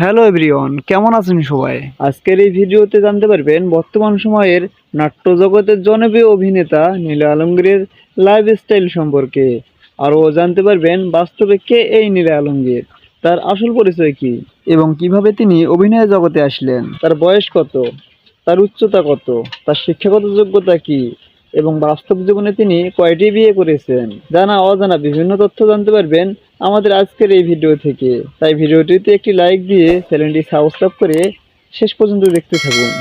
Hello everyone কেমন আছেন সবাই? আজকের এই ভিডিওতে জানতে পারবেন, বর্তমান সময়ের নাট্য জগতের জনপ্রিয় অভিনেতা নীলা আলমগীরের লাইফস্টাইল সম্পর্কে। আরও জানতে পারবেন, বাস্তবে কে এই নীলা আলমগীর? তার আসল পরিচয় কি? এবং কীভাবে তিনি অভিনয় জগতে আসলেন? তার বয়স কত? তার উচ্চতা কত? তার শিক্ষাগত যোগ্যতা কি? এবং বাস্তব জীবনে তিনি কয়টি বিয়ে করেছেন? জানা অজানা বিভিন্ন তথ্য জানতে পারবেন আমাদের আজকের এই ভিডিও থেকে। তাই ভিডিওটিতে একটি লাইক দিয়ে চ্যানেলটি সাবস্ক্রাইব করে শেষ পর্যন্ত দেখতে থাকুন।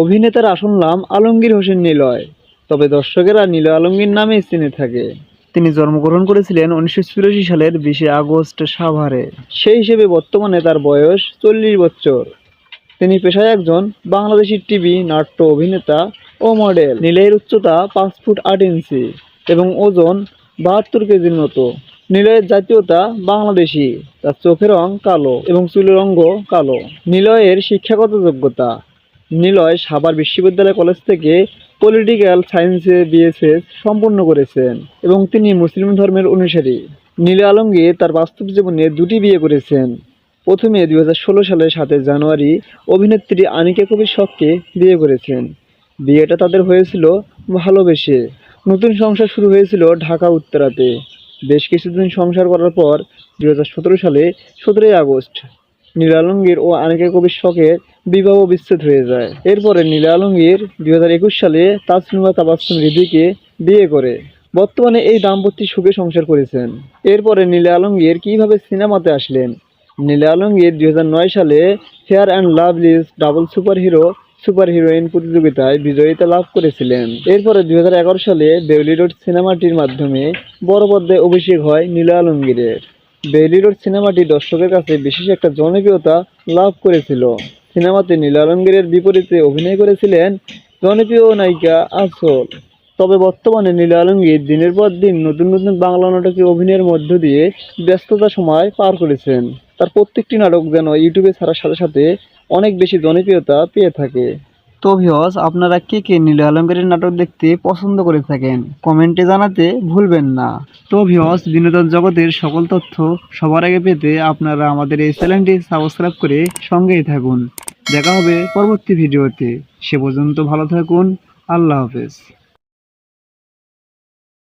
অভিনেতার আসল নাম আলমগীর হোসেন নিলয়, তবে দর্শকেরা নীলয় আলমগীর নামেই চিনে থাকে। তিনি জন্মগ্রহণ করেছিলেন উনিশশো চুরাশি সালের বিশে আগস্ট সাভারে। সেই হিসেবে বর্তমানে তার বয়স চল্লিশ বছর। তিনি পেশায় একজন বাংলাদেশি টিভি, নাট্য অভিনেতা ও মডেল। নীলের উচ্চতা পাঁচ ফুট আট ইঞ্চি এবং ওজন বাহাত্তর কেজির মতো। নিলয়ের জাতীয়তা বাংলাদেশি, তার চোখের রং কালো এবং চুলের অঙ্গ কালো। নিলয়ের শিক্ষাগত যোগ্যতা। নিলয় সাভার বিশ্ববিদ্যালয় কলেজ থেকে পলিটিক্যাল সায়েন্সে বিএসএস সম্পন্ন করেছেন এবং তিনি মুসলিম ধর্মের অনুসারী। নীল আলমগীর তার বাস্তব জীবনে দুটি বিয়ে করেছেন। প্রথমে দুই সালের সাতের জানুয়ারি অভিনেত্রী আনিকা কবির শখকে বিয়ে করেছেন। বিয়েটা তাদের হয়েছিল ভালোবেসে। নতুন সংসার শুরু হয়েছিল ঢাকা উত্তরাতে। বেশ কিছুদিন সংসার করার পর দুই হাজার সতেরো সালে সতেরোই আগস্ট নীল আলমগীর ও আনিকা কবির শখের বিবাহ বিচ্ছেদ হয়ে যায়। এরপরে নীল আলমগীর দুই হাজার একুশ সালে তাসনুমা তাবাসুম রিদিকে বিয়ে করে। বর্তমানে এই দাম্পত্য সুখে সংসার করেছেন। এরপরে নীলা আলমগীর কীভাবে সিনেমাতে আসলেন নীল আলমগীর দু হাজার নয় সালে fair and lovely's double super hero super heroine প্রতিযোগিতায় বিজয়িতা লাভ করেছিলেন। এরপরে দু হাজার এগারো সালে বেউলি রোড সিনেমাটির মাধ্যমে বড় পর্দায় অভিষেক হয় নীলা আলমগীরের। বেউলি রোড সিনেমাটি দর্শকের কাছে বিশেষ একটা জনপ্রিয়তা লাভ করেছিল। সিনেমাতে নীলা আলমগীরের বিপরীতে অভিনয় করেছিলেন জনপ্রিয় নায়িকা আসল তবে বর্তমানে নীলা আলমগীর দিনের পর দিন নতুন নতুন বাংলা নাটকে অভিনয়ের মধ্য দিয়ে ব্যস্ততা সময় পার করেছেন। তার প্রত্যেকটি নাটক যেন ইউটিউবে ছাড়ার সাথে সাথে অনেক বেশি জনপ্রিয়তা পেয়ে থাকে। তো ভিওস আপনারা কে কে নীল আলমগীরের নাটক দেখতে পছন্দ করে থাকেন, কমেন্টে জানাতে ভুলবেন না। তো ভিওস বিনোদন জগতের সকল তথ্য সবার আগে পেতে আপনারা আমাদের এই চ্যানেলটি সাবস্ক্রাইব করে সঙ্গেই থাকুন। দেখা হবে পরবর্তী ভিডিওতে। সে পর্যন্ত ভালো থাকুন, আল্লাহ হাফেজ।